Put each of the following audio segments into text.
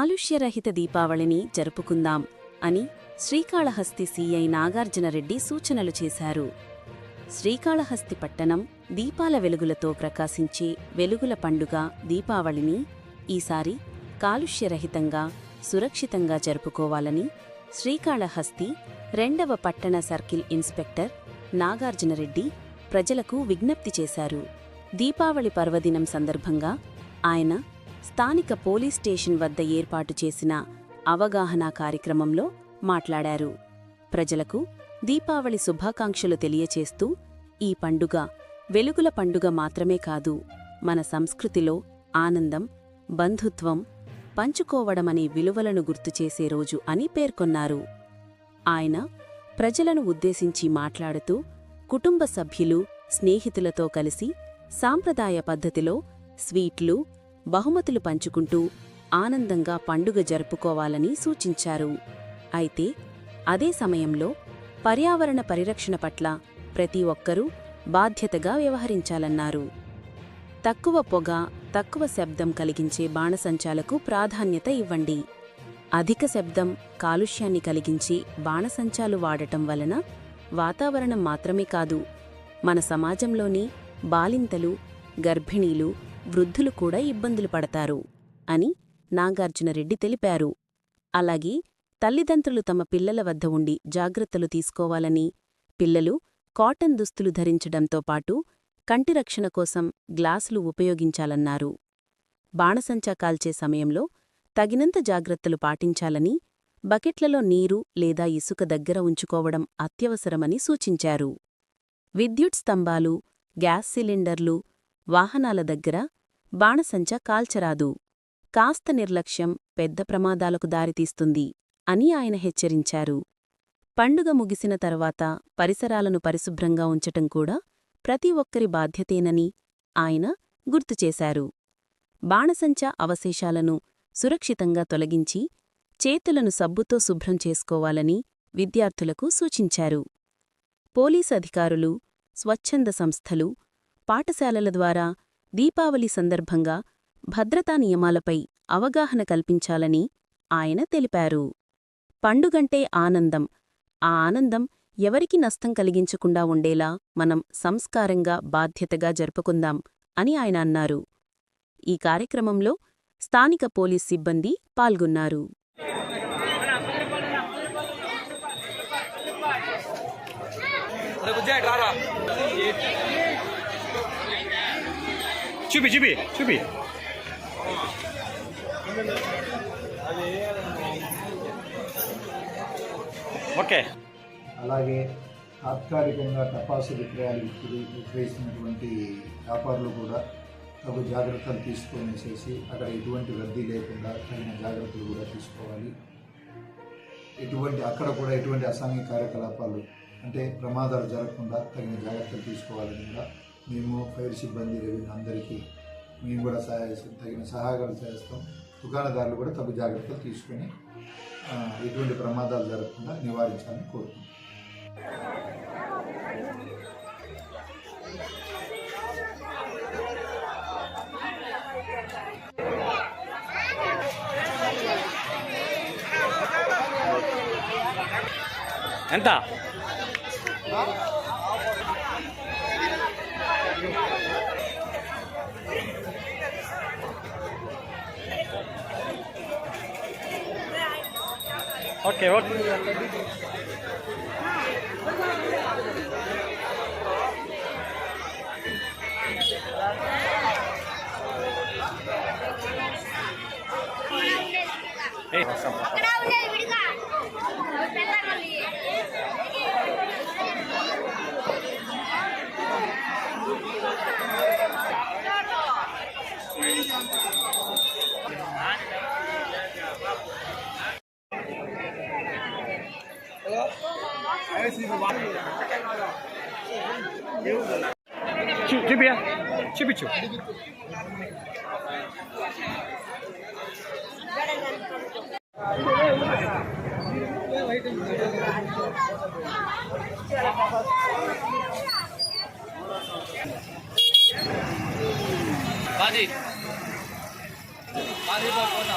కాలుష్యరహిత దీపావళిని జరుపుకుందాం అని శ్రీకాళహస్తి సీఐ నాగార్జునరెడ్డి సూచనలు చేశారు. శ్రీకాళహస్తి పట్టణం దీపాల వెలుగులతో ప్రకాశించే వెలుగుల పండుగ దీపావళిని ఈసారి కాలుష్యరహితంగా సురక్షితంగా జరుపుకోవాలని శ్రీకాళహస్తి రెండవ పట్టణ సర్కిల్ ఇన్స్పెక్టర్ నాగార్జునరెడ్డి ప్రజలకు విజ్ఞప్తి చేశారు. దీపావళి పర్వదినం సందర్భంగా ఆయన స్థానిక పోలీస్ స్టేషన్ వద్ద ఏర్పాటు చేసిన అవగాహన కార్యక్రమంలో మాట్లాడారు. ప్రజలకు దీపావళి శుభాకాంక్షలు తెలియచేస్తూ ఈ పండుగ వెలుగుల పండుగ మాత్రమే కాదు మన సంస్కృతిలో ఆనందం బంధుత్వం పంచుకోవడమనే విలువలను గుర్తుచేసే రోజు అని పేర్కొన్నారు. ఆయన ప్రజలను ఉద్దేశించి మాట్లాడుతూ కుటుంబ సభ్యులు స్నేహితులతో కలిసి సాంప్రదాయ పద్ధతిలో స్వీట్లు బహుమతులు పంచుకుంటూ ఆనందంగా పండుగ జరుపుకోవాలని సూచించారు. అయితే అదే సమయంలో పర్యావరణ పరిరక్షణ పట్ల ప్రతి ఒక్కరూ బాధ్యతగా వ్యవహరించాలన్నారు. తక్కువ పొగ తక్కువ శబ్దం కలిగించే బాణసంచాలకు ప్రాధాన్యత ఇవ్వండి. అధిక శబ్దం కాలుష్యాన్ని కలిగించి బాణసంచాలు వాడటం వలన వాతావరణం మాత్రమే కాదు మన సమాజంలోని బాలింతలు గర్భిణీలు వృద్ధులు కూడా ఇబ్బందులు పడతారు అని నాగార్జునరెడ్డి తెలిపారు. అలాగే తల్లిదండ్రులు తమ పిల్లల వద్ద ఉండి జాగ్రత్తలు తీసుకోవాలని పిల్లలు కాటన్ దుస్తులు ధరించడంతో పాటు కంటిరక్షణ కోసం గ్లాసులు ఉపయోగించాలన్నారు. బాణసంచా కాల్చే సమయంలో తగినంత జాగ్రత్తలు పాటించాలని బకెట్లలో నీరు లేదా ఇసుక దగ్గర ఉంచుకోవడం అత్యవసరమని సూచించారు. విద్యుత్ స్తంభాలు గ్యాస్ సిలిండర్లు వాహనాల దగ్గర బాణసంచ కాల్చరాదు. కాస్త నిర్లక్ష్యం పెద్ద ప్రమాదాలకు దారితీస్తుంది అని ఆయన హెచ్చరించారు. పండుగ ముగిసిన తర్వాత పరిసరాలను పరిశుభ్రంగా ఉంచటం కూడా ప్రతి ఒక్కరి బాధ్యతేనని ఆయన గుర్తుచేశారు బాణసంచా అవశేషాలను సురక్షితంగా తొలగించి చేతులను సబ్బుతో శుభ్రం చేసుకోవాలని విద్యార్థులకు సూచించారు. పోలీసు అధికారులు స్వచ్ఛంద సంస్థలు పాఠశాలల ద్వారా దీపావళి సందర్భంగా భద్రతా నియమాలపై అవగాహన కల్పించాలని ఆయన తెలిపారు. పండుగంటే ఆనందం. ఆ ఆనందం ఎవరికి నష్టం కలిగించకుండా ఉండేలా మనం సంస్కారంగా బాధ్యతగా జరుపుకుందాం అని ఆయన అన్నారు. ఈ కార్యక్రమంలో స్థానిక పోలీస్ సిబ్బంది పాల్గొన్నారు. అరే రారా? చూపి చూపి చూపి. ఓకే. అలాగే తాత్కాలికంగా టపాసు విక్రయాలు విక్రయిస్తున్నటువంటి వ్యాపారులు కూడా తగు జాగ్రత్తలు తీసుకొనేసేసి అక్కడ ఎటువంటి రద్దీ లేకుండా తగిన జాగ్రత్తలు కూడా తీసుకోవాలి. ఎటువంటి అక్కడ కూడా ఎటువంటి అసాంఘిక కార్యకలాపాలు అంటే ప్రమాదాలు జరగకుండా తగిన జాగ్రత్తలు తీసుకోవాలని కూడా మేము ఫైర్ సిబ్బంది రెవెన్యూ అందరికీ మేము కూడా సహాయ తగిన సహాయాలు చేస్తాం. దుకాణదారులు కూడా తగు జాగ్రత్తలు తీసుకొని ఎటువంటి ప్రమాదాలు జరగకుండా నివారించాలని కోరుకుంటున్నాం. ఎంత? ఓకే ఓకే ఏయ్, చూపియా చూపించు బాజీ బాజీ పోతా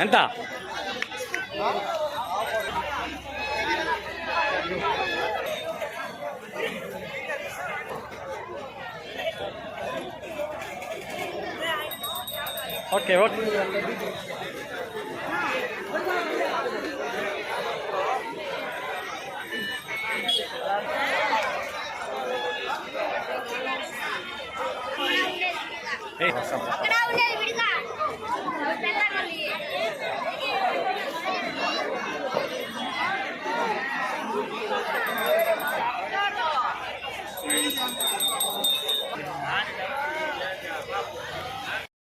ఎంత? Okay okay. Hey.